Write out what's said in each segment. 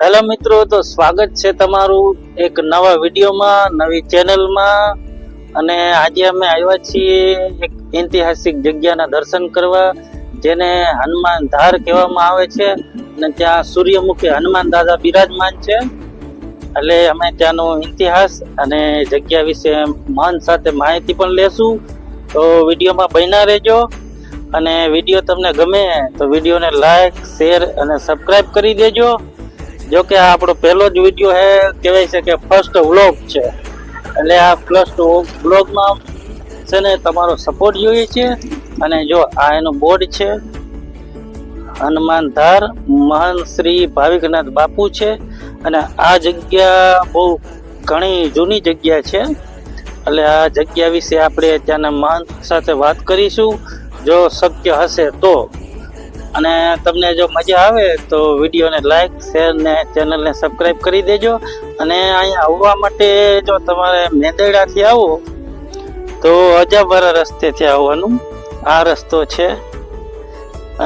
Hello મિત્રો, તો સ્વાગત છે તમારું એક નવા વિડીયોમાં, નવી ચેનલમાં. અને આજે અમે આવ્યા છીએ એક ઐતિહાસિક જગ્યાના દર્શન કરવા, જેને હનુમાન ધાર કહેવામાં આવે છે. અને ત્યાં સૂર્યમુખી હનુમાન દાદા બિરાજમાન છે. એટલે અમે ત્યાંનો ઇતિહાસ અને જગ્યા વિશે માન સાથે માહિતી પણ લેશું. તો વિડીયોમાં બન્યા રહેજો. અને વીડિયો તમને ગમે તો વિડીયોને લાઈક, શેર અને સબસ્ક્રાઇબ કરી દેજો. જો કે આપણો પહેલો જ વીડિયો હે, કહેવાય છે કે ફર્સ્ટ વ્લોગ છે. એટલે આ ફર્સ્ટ વ્લોગમાં છે ને તમારો સપોર્ટ જોઈએ છે. અને જો આ એનો બોર્ડ છે, હનુમાન ધાર, મહાન શ્રી ભાવિકનાથ બાપુ છે. અને આ જગ્યા બહુ ઘણી જૂની જગ્યા છે. એટલે આ જગ્યા વિશે આપણે ત્યાંના મહંત સાથે વાત કરીશું. જો શક્ય હશે તો. અને તમને જો મજા આવે તો વિડીયોને લાઈક શેર ને ચેનલને સબસ્ક્રાઈબ કરી દેજો. અને અહીંયા આવવા માટે જો તમારે મેંદરડાથી આવો, તો અજાબવાળા રસ્તેથી આવવાનું. આ રસ્તો છે.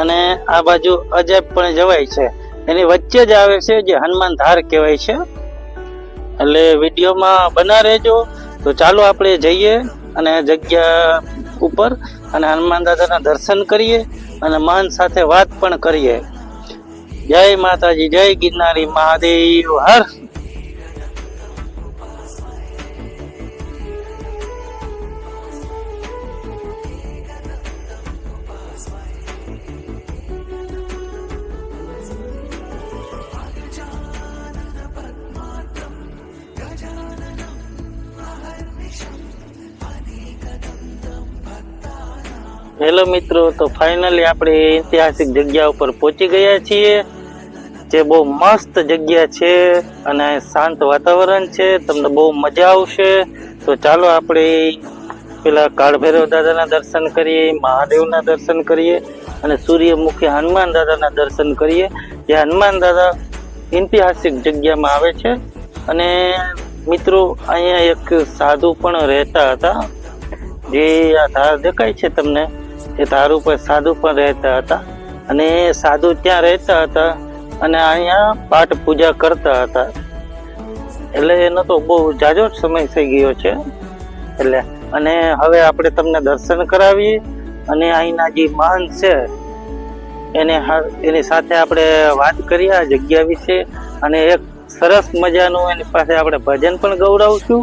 અને આ બાજુ અજાબ પણ જવાય છે. એની વચ્ચે જ આવે છે જે હનુમાન ધાર કહેવાય છે. એટલે વિડીયોમાં બના રહેજો. તો ચાલો આપણે જઈએ અને જગ્યા ઉપર અને હનુમાન દાદાના દર્શન કરીએ. અને માન સાથે વાત પણ કરીએ. જય માતાજી જય ગિરનારી મહાદેવ હર હેલો મિત્રો, તો ફાઇનલી આપણે ઐતિહાસિક જગ્યા ઉપર પહોંચી ગયા છીએ, જે બહુ મસ્ત જગ્યા છે અને શાંત વાતાવરણ છે, તમને બહુ મજા આવશે. તો ચાલો આપણે પેલા કાળભૈરવ દાદાના દર્શન કરીએ, મહાદેવના દર્શન કરીએ અને સૂર્યમુખી હનુમાન દાદાના દર્શન કરીએ. જે હનુમાન દાદા ઐતિહાસિક જગ્યામાં આવે છે. અને મિત્રો, અહીંયા એક સાધુ પણ રહેતા હતા, જે આ ધાર દેખાય છે તમને? એ ધાર ઉપર સાધુ પણ રહેતા હતા. અને સાધુ ત્યાં રહેતા હતા અને અહીંયા પાઠ પૂજા કરતા હતા. એટલે એનો તો બહુ જાજો સમય થઈ ગયો છે. એટલે અને હવે આપણે તમને દર્શન કરાવીએ. અને અહીંના જે માન છે, એને એની સાથે આપણે વાત કરીએ આ જગ્યા વિશે. અને એક સરસ મજાનું એની પાસે આપણે ભજન પણ ગૌરવશું.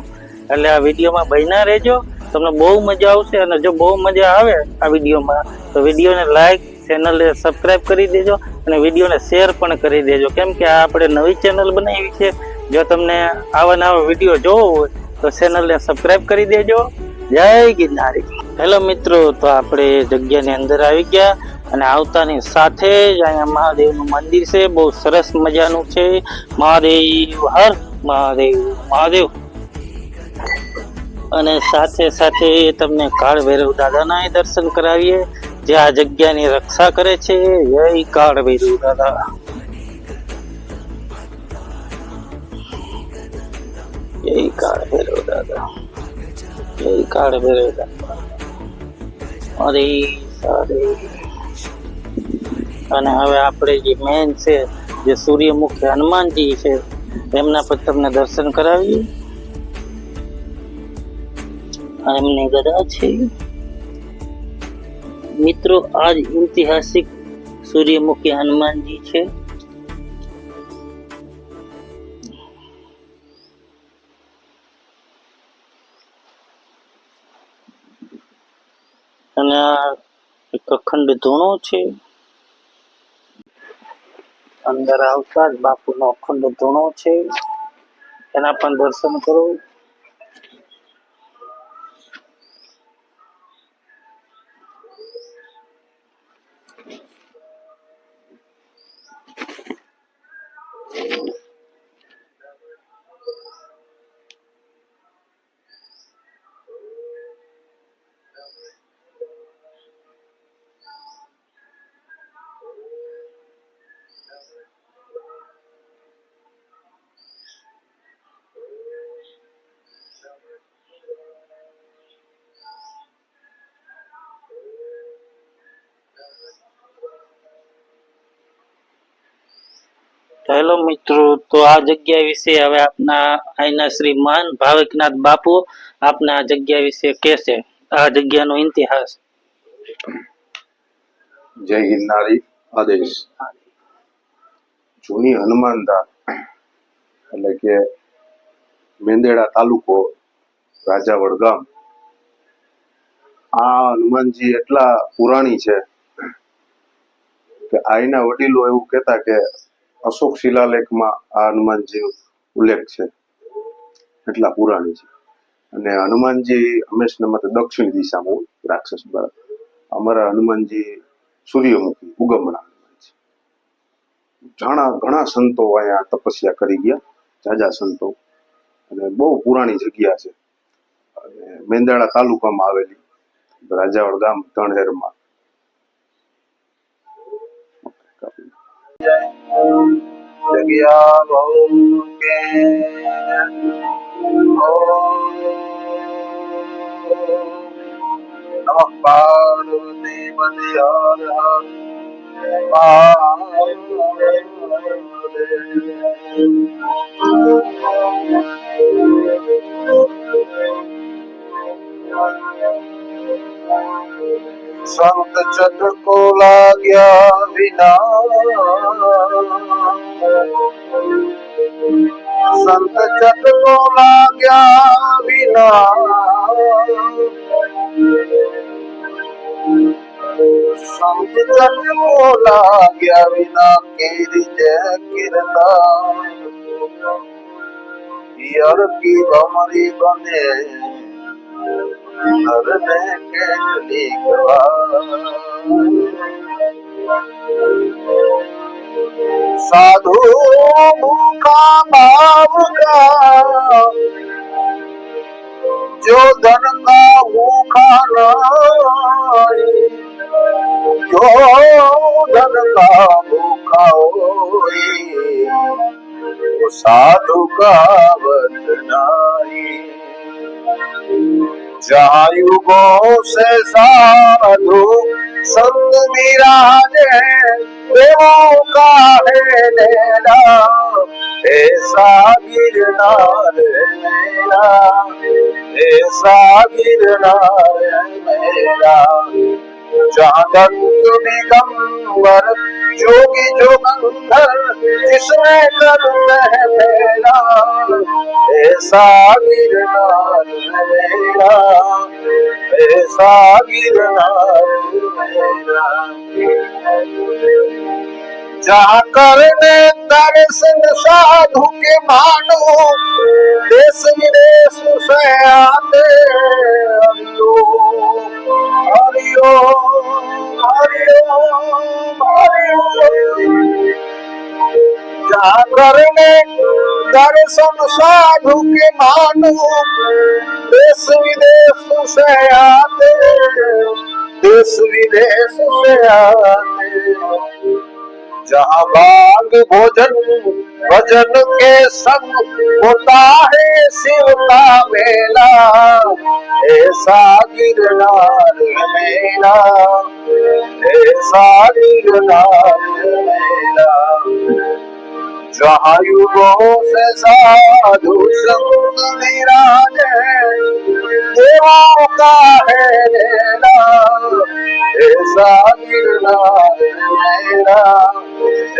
એટલે આ વિડીયોમાં બન્યા રહેજો. તમને બહુ મજા આવશે અને જો બહુ મજા આવે આ વિડીયોમાં, તો વિડીયોને લાઈક ચેનલને સબસ્ક્રાઇબ કરી દેજો અને વિડીયોને શેર પણ કરી દેજો. કેમ કે આ આપણે નવી ચેનલ બનાવી છે. જો તમને આવા નવા વીડિયો જોવો હોય, તો ચેનલને સબસ્ક્રાઇબ કરી દેજો. જય ગિરનારી. હેલો મિત્રો, તો આપણે જગ્યાની અંદર આવી ગયા અને આવતાની સાથે જ અહીંયા મહાદેવનું મંદિર છે. બહુ સરસ મજાનું છે. મહાદેવ, હર મહાદેવ મહાદેવ. અને સાથે સાથે તમને કાળ ભૈરવ દાદાના દર્શન કરાવીએ, જે આ જગ્યાની રક્ષા કરે છે. જય કાળ ભૈરવ દાદા. જય કાળ ભૈરવ દાદા. જય કાળ ભૈરવ દાદા. અરે સારે અને હવે આપણે જે મેન છે, જે સૂર્યમુખી હનુમાનજી છે, એમના પર તમને દર્શન કરાવીએ. આ એમની ગદા છે. મિત્રો, આજ ઐતિહાસિક સૂર્યમુખી હનુમાનજી છે. અને આ એક અખંડ ધૂણો છે. અંદર આવતા જ બાપુનો અખંડ ધૂણો છે. એના પણ દર્શન કરો. હેલો મિત્રો, તો આ જગ્યા વિશે હવે આપના અહીંના શ્રીમાન ભાવિકનાથ બાપુ આપના આ જગ્યા વિશે કહેશે આ જગ્યાનો ઇતિહાસ. જય ગિરનારી આદેશ. જૂની હનુમાનદાર એટલે કે મેંદેડા તાલુકો, રાજાવડ ગામ. આ હનુમાનજી એટલા પુરાણી છે કે આઈના વડીલો એવું કહેતા કે અશોક શિલાલેખમાં આ હનુમાનજી ઉલ્લેખ છે. એટલા પુરાણી છે. અને હનુમાનજી હંમેશના માટે દક્ષિણ દિશામાં રાક્ષસ દ્વારા. અમારા હનુમાનજી સૂર્યમુખી, ઉગમણા હનુમાનજી. ઘણા ઘણા સંતો અહીંયા તપસ્યા કરી ગયા, જાજા સંતો. અને બહુ પુરાણી જગ્યા છે. અને મેંદાળા તાલુકામાં આવેલી રાજાવડ ગામ તણહેરમાં જગ્યા બહુ કે નમઃ પાર્વતી હર હર સંત ચટકો લાગ્યા વિના સંત ચટકો લાગ્યા વિના સંત ચટકો લાગ્યા વિના કેરી જય કીર્તન પિયર કી ભમરી બને નરને કેટલી સાધુ મુખા ભાવ સાધુ મુખા બાબકા જો ધન કા ભૂખા નહીં જો ધન કા ભૂખા હોય સાધુ કા વતનાઈ જહાયુગો સે સાધુ, સંત મીરા ને એવું કાહે ને એસા ગિરનાર મેરા એસા ગિરનાર મેરા जहाँ दंत दिगंबर जोगी जोगंधर जिसमें कर्म है मेरा ऐसा गिरनार मेरा ऐसा गिरनार मेरा जहाँ करने दर्शन साधु के मानो देश विदेश से आते करने दर्शन साधु के मानो, देश विदेश से आते, देश विदेश से आते। जहाँ बाग भोजन, भजन के संग होता है शिव का मेला, ऐसा गिरनार मेला, ऐसा गिरनार मेला। जहाँ युगों से साधु संत विराजे देवों का है लेला ऐसा गिरनार मेरा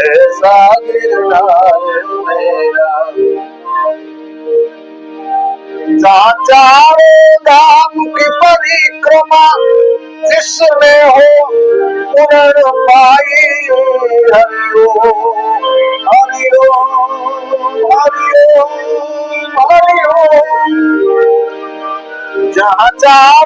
ऐसा गिरनार मेरा जहाँ चारों धाम की परिक्रमा जिसमें हो पूर्ण जहाँ